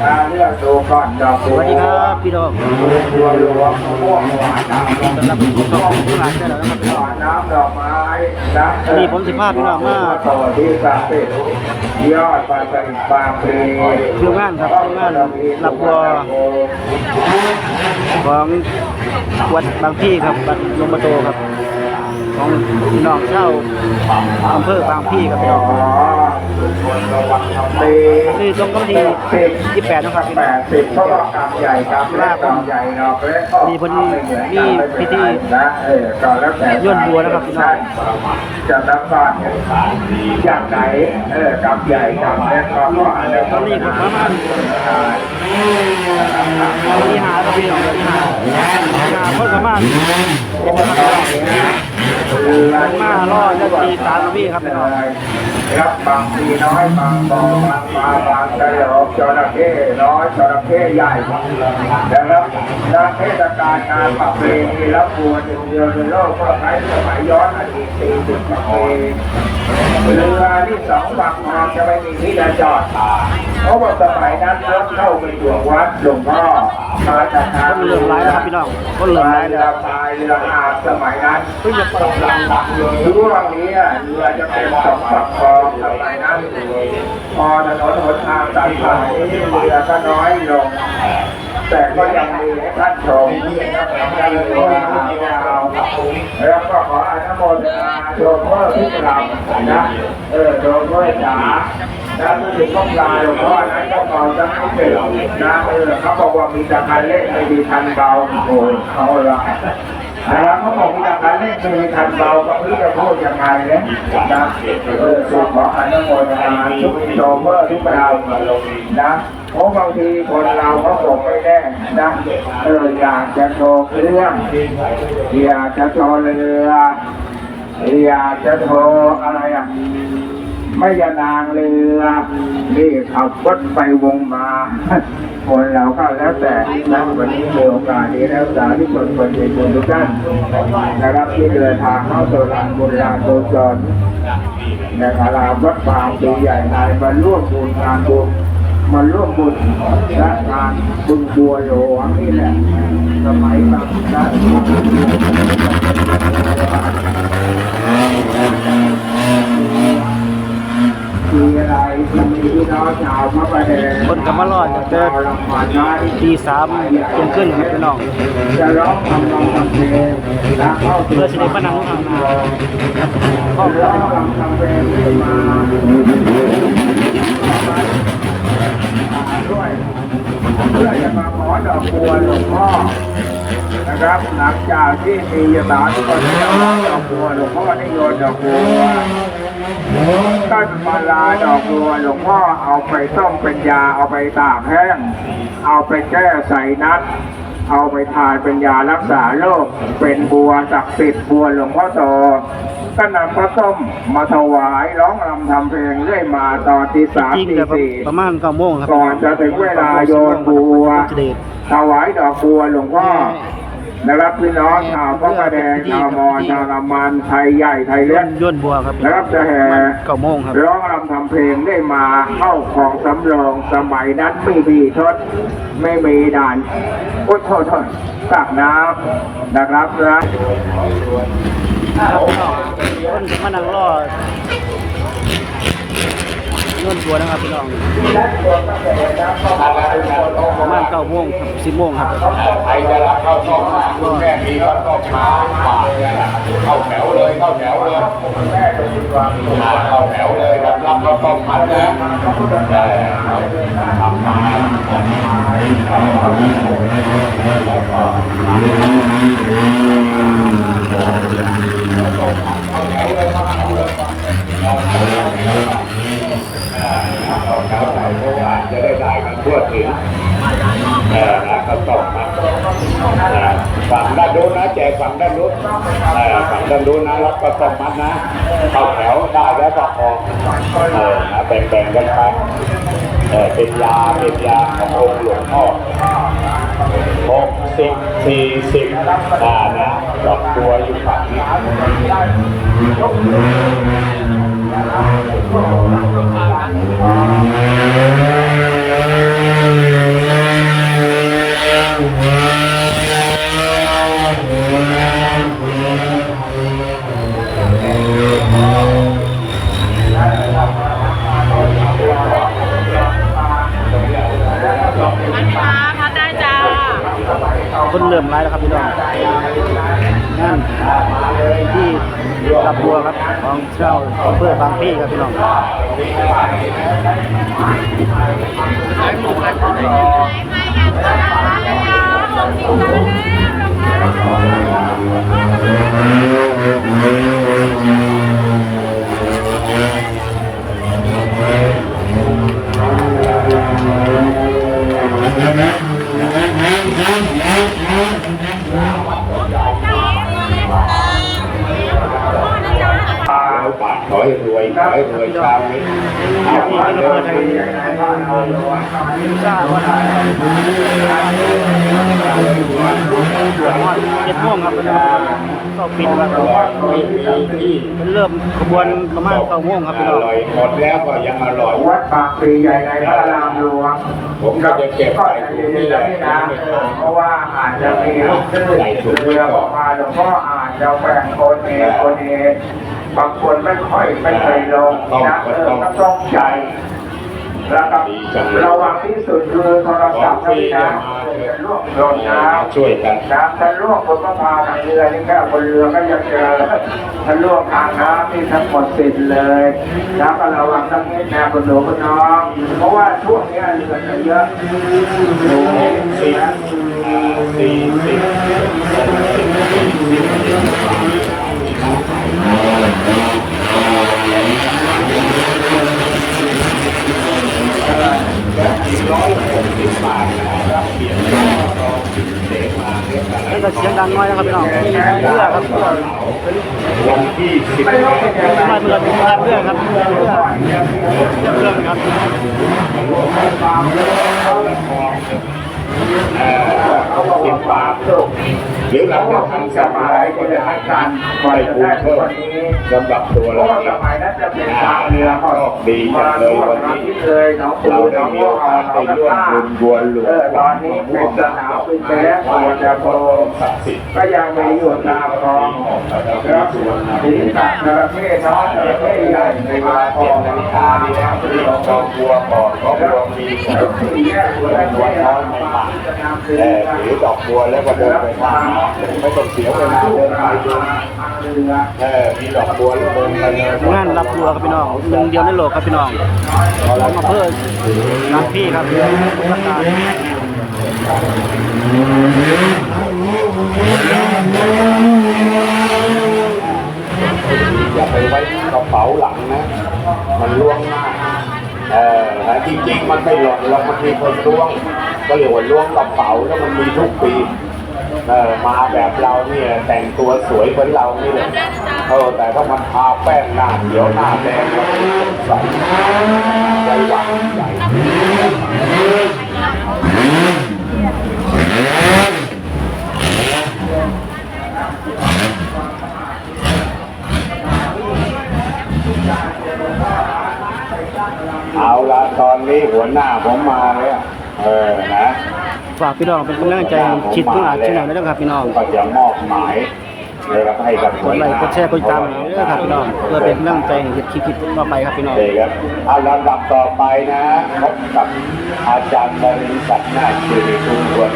สวัสดีครับพี่น้องบัวหลวงมะม่วงหวานดอกสำหรับผู้ชมผู้หลานได้แล้วนะครับพี่น้องนน้ำดอกไม้นะวันนี้ผมสิพาพี่น้องมาต่อที่สามสิบยอดปลาสลิดปลาปีทีมงานครับทีมงานรับบัวของวัดบางพี่ครับวัดลวงมาโตครับ ของพี่น้องเช่าวอำเภอบางพี่ครับพี่น้องอ๋อคนระวังทำดีนี่ตรงกับวันที่28นะครับพี่แปน้องดสิบเพราะว่ากำใหญ่กำเล็กกำใหญ่เนาะเล็กก็มีพอดีมีพิธีนะเออก็แล้วแต่ย่นบัวนะครับพี่น้องจะนับว่าอย่างไหนเออกำใหญ่กำเล็กก็ก็อันนี้ตอนนี้ผมประมาณวันที่หาครับพี่น้องวันที่หาหาคนประมาณ เจ็ดนะครับพี่น้องมารอจะตีสามพี่ครับพี่น้องรับบางทีน้อยบางบ่อบางปลาบางกระโหลกจระเข้น้อยจระเข้ใหญ่นะครับและเทศกาลงานประเพณีรับบัวหนึ่งเดียวในโลกก็ใช้สมัยย้อนอดีตสี่สิบกว่าปีเรือที่สองฝั่งมองจะไม่มีที่จะจอดเพราะว่าสมัยนั้นรถเข้าไปอยู่วัดหลวงพ่อมาจากทางคนเหลืองร้ายนะครับพี่น้องคนเหลืองร้ายเลยเรือพายเรืออาบสมัยนั้นเพิ่งจะเร้านช่วงนี้เรือจะเป็นสองฝั่งคลองสมัยนั้นพอถนนหนทางตัดขาดนี้เรือก็น้อยลง แต่ก็ยังมีให้ท่านชมท่านเรือเราแล้วก็ขออนุโมทนาโชเฟอร์ทุกลำนะเออโชเฟอร์จ๋าแล้วผู้ถึงต้องลาหลวงพ่อนั้นก็มองจะไม่เป็นนะเออเขาบอกว่ามีแต่คันเล่นไม่มีคันเบาโอ้ยเขาละ นะครับเขาบอกมีการเล่นมือทันเบาก็ไม่รู้จะพูดยังไงเนี่ยนะเออสุขออนุโมทนาทุกโชเฟอร์ทุกเรานะเพราะบางทีคนเราเขาบอกไม่แน่นะเอออยากจะโชว์เครื่องอยากจะโชว์เรืออยากจะโชว์อะไรอะ ไม่ยานางเรือนี่ขับรถไปวงมา คนเราก็แล้วแต่นะวันนี้มีโอกาสดีแล้วสาธุชนคนใจบุญทุกท่านนะครับที่เดินทางเข้าสู่ลานบุญลานโคจรนะครับวัดบางปีใหญ่นายมาร่วมบุญงานบุญมาร่วมบุญและงานบุญบัวหลวงนี่แหละสมัยบางนะมีอะไรที่มีพี่น้องชาวพระประแดง คนก็มารอจะทีสามจนขึ้นครับพี่น้องจะร้องทำนองทำเพลงและเข้าสู่เพื่อสิได้มานั่งทางนาข้อมูล ด้วยเพื่อจะมาขอดอกบัวหลวงพ่อนะครับหลังจากที่มียตาทุกคนที่รับดอกบัวหลวงพ่อได้โยนดอกบัวต้นมาลาดอกบัวหลวงพ่อเอาไปต้มเป็นยาเอาไปตากแห้งเอาไปแก้ใส่นัดเอาไปทานเป็นยารักษาโรคเป็นบัวศักดิ์สิทธิ์บัวหลวงพ่อโต ก็นำพระส้มมาถวายร้องรำทำเพลงเรื่อยมาตอนที่สามจริงที่จะสี่ประมาณเก้าโมงครับก่อนจะถึงเวลาโยนบัวจะเดชถวายดอกบัวหลวงพ่อนะครับพี่น้องชาวพระประแดงชาวมอญชาวละมันไทยใหญ่ไทยเล็กย่นบัวครับนะครับจะแห่เก้าโมงครับร้องรำทำเพลงได้มาเข้าของสำรองสมัยนั้นไม่มีชดไม่มีด่านอุทโทษโทษตักน้ำนะครับนะ คนมานั่งรอย่นบัวนะครับพี่น้องประมาณเก้าโมงครับสิบโมงครับใครจะรับเข้าต้มคุณแม่มีข้าวต้มมาฝากเนี่ยนะเข้าแถวเลยเข้าแถวเลยมาเข้าแถวเลยรับรับข้าวต้มมัดนะแต่ทำมาเอา แถวใส่เพราะว่าจะได้ได้กันทั่วถึงเออนะข้าวต้มมัดนะฝั่งด้านนู้นนะแจกฝั่งด้านนู้นเออฝั่งด้านนู้นนะรับก็ต้องมัดนะเข้าแถวได้แล้วก็ออกเออนะแบ่งๆกันไปเออเป็นยาเป็นยาขององค์หลวงพ่อ หกสิบสี่สิบอ่านะดอกตัวอยู่ฝั่งนี้ Thank. รับบัวครับของเช่าองเภอบางพี่ครับพี่น้องร้ เอามาเดินทราบว่าเจ็ดโมงครับก็ปิดครับไม่มีที่มันเริ่มขบวนประมาณเก้าโมงครับพี่น้องร่อยหมดแล้วก็ยังอร่อยวัดปากปรีใหญ่ในพระรามหลวงผมก็จะเก็บก็ใส่ถุงนี่แหละเพราะว่าอาจจะมีลูกชื่อเรือออกมาหลวงพ่ออาจจะแบ่งคนเองคนเอง บางคนไม่ค่อยไม่เคยลงนะเออก็ต้องใจแล้วก็ระวังที่สุดคือโทรศัพท์นะพี่นะจะล่วงโดนน้ำช่วยกันน้ำทะลวกบนมะพร้าวทางเรือนี่แค่บนเรือก็ยังเจอทะลวกทางน้ำนี่ทั้งหมดสิทธิ์เลยน้ำก็ระวังทั้งนี้นะคุณหนูคุณน้องเพราะว่าช่วงเนี้ยเรือจะเยอะดูสี่นะสี่ แล้วก็เสียงดังน้อยนะครับพี่น้องมีเรือครับเรือวันที่สิบไม่เป็นอเรือเรือครับเรือเรือเรือครับเอ่อสิบบาทหรือเราจะทำสบายก็ได้การไปปูเพิ่มสำหรับตัวเราราะว่าเองนะเนทางเรือเขาดีจังเลยวันนี้เราได้มีโอกาสไปร่วมบุญบัวหลวงตอนนี้เป็นสนาม บินไปแล้วตัวจะโตศักดิ์สิทธิ์ก็ยังมีอยู่ตามคลองครับศีรษะจระเข้น้อยจระเข้ใหญ่ในเวาเปลี่ยนนาฬิกาดีแล้วคือเราจองบัวก่อนเพราะบัวมีแสงสี่แยกบัวน้อยไม่าแต่ถือดอกบัวแล้วก็เดินไปทางไม่ต้องเสียเวลาเดินไปดูเอเอมีดอกบัวแล้วเดินไปงานรับบัวครับพี่น้องหนึ่งเดียวในโลกครับพี่น้องของอำเภอบางพี่ครับ อย่าไปไว้กระเป๋าหลังนะ มันล่วงหน้าเออจริงๆ มันไม่หล่นแล้วมันมีคนล่วง ก็เรียกว่าล่วงกระเป๋าแล้วมันมีทุกปีเออมาแบบเราเนี่ยแต่งตัวสวยเหมือนเรานี่เลยเออแต่ถ้ามันทาแป้งหน้าเขียวหน้าแดงแล้วมันสงสัยใจหวังใหญ่ พี่น้องเป็นกำลังใจชิดทุกอาชีพหน่อยด้วยนะครับพี่น้องก็จะมอบหมายนะครับให้กับกดไลค์กดแชร์กดติดตามด้วยนะครับพี่น้องเพื่อเป็นกำลังใจให้เฮ็ดคลิปๆต่อไปครับพี่น้องเลยครับเอาลำดับต่อไปนะพบกับอาจารย์บริษัทนาคิริทุณหัว